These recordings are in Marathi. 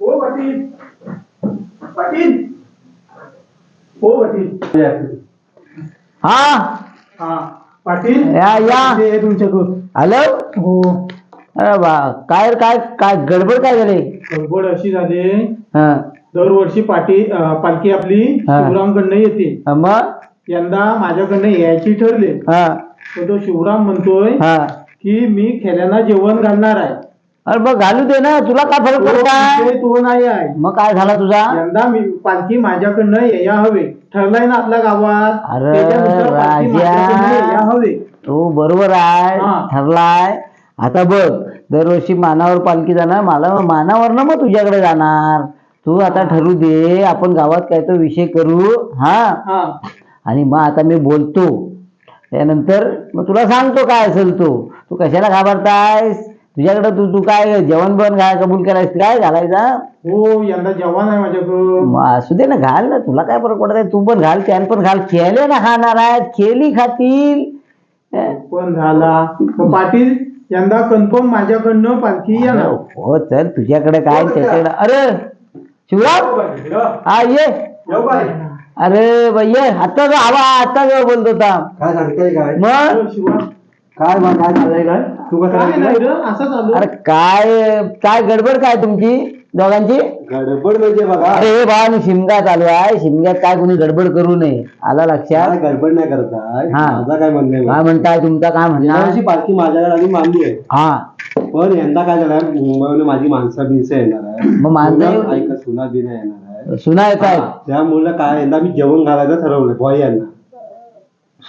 हो पाटील पाटील हो पाटील हा? हा. पाटील? या, या. तुमच्याकडून हॅलो? हो. अरे बा काय काय काय गडबड काय झाली? गडबड अशी झाली. हा. दरवर्षी पाटी अं, पालखी आपली हा. शिवरामकडनं येते. हा, मग? यंदा माझ्याकडनं यायची ठरले. हा. तर तो शिवराम म्हणतोय हा. की मी खेड्यांना जेवण घालणार आहे. अरे मग घालू दे ना तुला काय फरक तो पडता विषय तो नाही आहे. मग काय झाला तुझा? यंदा मी पालखी माझ्याकडनं यायला हवे. ठरलाय ना आपल्या गावात. अरे त्याच्यानुसार पालखी माझ्याकडनं यायला राजा हवे. तो बरोबर आहे हा. ठरलाय. आता बघ दरवर्षी मानावर पालखी जाणार मला मानावर ना मग तुझ्याकडे जाणार. तू आता ठरू दे आपण गावात काय तो विषय करू हा? हा. आणि मग आता मी बोलतो. त्यानंतर मग तुला सांगतो काय असेल तो. तू कशाला घाबरतायस? तुझ्याकडे तू तू काय जेवण पण काय कबूल करायस काय घालायचा? हो यंदा जेवण आहे माझ्याकडं. मग असू दे ना घाल ना तुला काय फरक पडत आहे? तू पण घाल त्यान पण घाल. खेळले ना खाणार आहेत खेळली खातील. हं? पण झाला मग पाटील यंदा कन्फर्म माझ्याकडनं पालखी येणार हो चल तुझ्याकडे काय त्याच्याकडे? अरे शिवराम हा ये. अरे बाई ये. आता जो आवा आता जो बोलतो होता. काय सांगताय काय मग? हो, शिवा. काय मग काय चाललंय काय? तू कसं काय नाही रे असं चालू अरे काय काय गडबड काय तुमची दोघांची? गडबड म्हणजे बघा. अरे बा शिमगा चालू आहे. शिमग्यात काय कोणी गडबड करू नये. आला लक्षात? काय गडबड नाही करत आहे. हा. माझा काय म्हणणं काय आहे म्हणताय तुमचा काय गेल्या म्हणणार वर्षी पालखी माझ्याकडे आली मानली आहे. हा. पण यंदा काय झालंय मुंबईला माझी माणसं बिनसं येणार आहे मग माणसं ऐका सुना बिना येणार आहे सुना येत आहेत त्यामुळे काय यंदा मी जेवण घालायचं ठरवलंय बॉय यांना.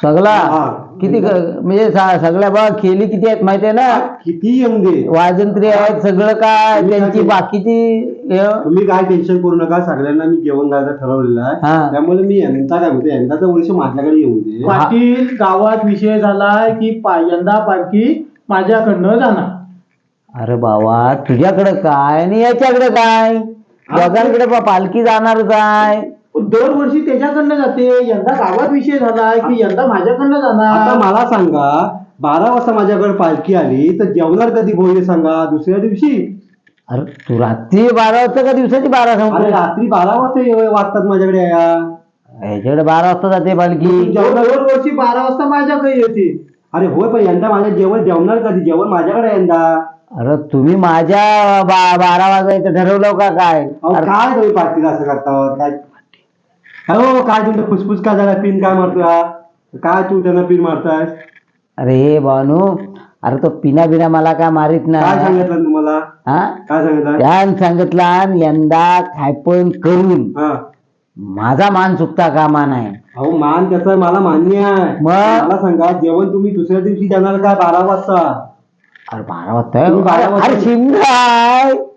सगळा? हा. किती क- म्हणजे सा- सगळ्या बघ खेळी किती आहेत माहितीये ना? किती येऊन दे वाजंत्री आहेत सगळं काय? तुम्ही काय त्यांची? बाकीची हे, तुम्ही काय टेन्शन करू नका सगळ्यांना मी जेवण घालायचं ठरवलेलं हा. आहे त्यामुळे मी यंदा काय म्हणतो यंदाचं वर्ष माझ्याकडे येऊन दे. पाटील गावात विषय झालाय की पा- यंदा पालखी माझ्याकडनं जाणार. अरे बाबा तुझ्याकडे काय आणि याच्याकडे काय? दोघांकडे बा पालखी जाणारच आहे. दरवर्षी त्याच्याकडनं जाते. यंदा गावात विषय झालाय की यंदा माझ्याकडनं आता जाणार मला सांगा बारा वाजता माझ्याकडे पालखी आली तर जेवणार कधी भोईर सांगा दुसऱ्या दिवशी? अरे तू रात्री बारा वाजता का दिवसाची बारा अरे सांगतो रात्री बारा वाजता ये- वाजतात माझ्याकडे या. याच्याकडे बारा वाजता जाते पालखी. दर- दरवर्षी बारा वाजता माझ्याकडे येते. अरे होय पण यंदा माझ्या जेवण जेवणार कधी? जेवण माझ्याकडे आहे यंदा. अरे तुम्ही माझ्या बा- बारा वाजायचं ठरवलं का काय? अहो, अरे काय तुम्ही पालखीला असं करता? काय हो काय तुमचं फुसफुस काय झाला? पिन काय मारतोय? काय तू त्यांना पिन मारताय अरे बानू अरे तो पिना बिना मला काय मारित काय नाही सांगितलं तुम्हाला? हा? काय सांगितलं? त्यान सांगितलं यंदा खायपण करून हा. माझा मान चुकता कामा नाही. अहो मान त्याचं मला मान्य आहे. मग? मला सांगा जेवण तुम्ही दुसऱ्या दिवशी देणार काय बारा वाजता? अरे बारा वाजता? तुम्ही बारा वाजता-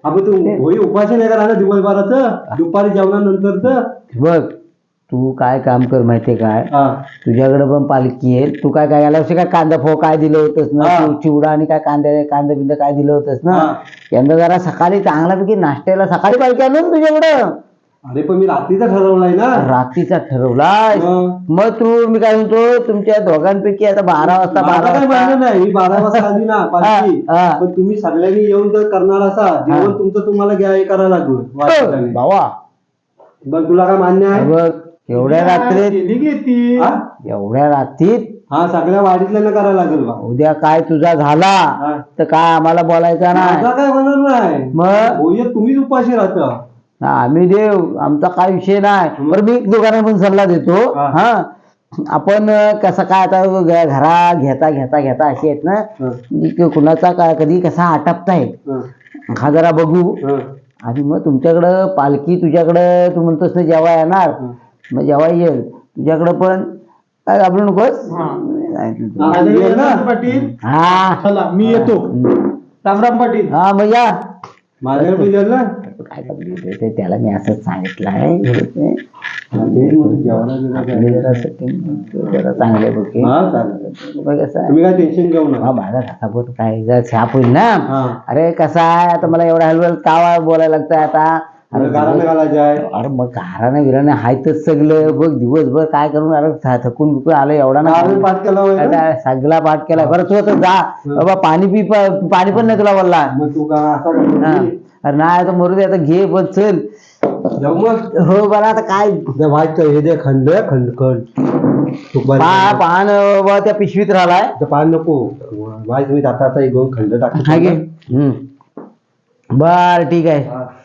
अरे तू होई उपाशी नाही करा ना दिवसभराचं दुपारी जेवणानंतरच? बघ तू काय काम कर माहितीये काय? हा. तुझ्याकडे पण पालखी आहे तू काय काय याला काय कांदा फो काय दिलं होतंस ना? हा. चिव- चिवडा आणि काय कांदा कांदा बिंदा काय दिलं होतंस ना? हा. यंदा जरा सकाळी चांगल्यापैकी नाश्त्याला सकाळी पालखी आणून तुझ्याकडं. अरे पण मी रात्रीचा ठरवलाय ना. रात्रीचा ठरवला मग? मग तू मी काय म्हणतो तुमच्या दोघांपैकी आता बारा वाजता बारा काय म्हणणं वाजता नाही. मी बारा वाजता आली ना पालखी. हा, हा. पण तुम्ही सगळ्यांनी येऊन जर करणार असा. जेवण तुमचं तुम्हाला घ्या हे करायला लागू वाटतं भावा. बघ तुला काय मान्य आहे? बघ एवढ्या रात्रीत गेली घेती हा? एवढ्या रात्रीत? हा सगळ्या करायला लागेल बा. उद्या काय तुझा झाला? हा. तर काय आम्हाला बोलायचा नाही. माझा काय होणार नाही? मग? होय तुम्हीच उपाशी राहता. हा, आम्ही देव आमचा काय विषय नाही. बरं मी एक दोघांना पण सल्ला देतो. हा. हा? आपण अं, कसं काय आता घरा घेता घेता घेता अशी आहेत ना? हा. की कुणाचा काय कधी कसा आटपताय? हा. हा जरा बघू. हा. आणि मग तुमच्याकडं पालखी तुझ्याकडं तू म्हणतोस ना जेव्हा येणार हा. मग जेव्हा येईल तुझ्याकडं पण काय घाबरू नकोस? पाटील. हा. चला मी येतो. रामराम पाटील. हा मग या. ना? काय. ते त्याला मी असंच सांगितलं आहे. जरा चांगले बघे. हा कसं काय टेन्शन घेऊ हा नका माझा घासापोट काय जर छाप होईल ना. हा. अरे कसा आहे? आता मला एवढा हलवल कावा बोलायला लागतंय आता. अरे गारानं घालायचं आहे. अरे मग घराने बिराने हायतच सगळं. बघ दिवसभर काय करून अरे थ- थकून बिकून आलो एवढा ना पाठ केला होय ना? सगळा पाठ केलाय बरं तू आता जा. बाबा पाणी पी प- पाणी पण नाही तुला बोलला मग तू का असा हा. अरे नाही आता मरू दे आता घे पण चल. जाऊ मग. हो बरं आता काय? हे दे खंड खंड खंड. तुपारी पा पान बाबा त्या पिशवीत राहिलाय. ते पान नको. मी आता आता एक दोन खंड टाक घे हम्म. बर ठीक आहे.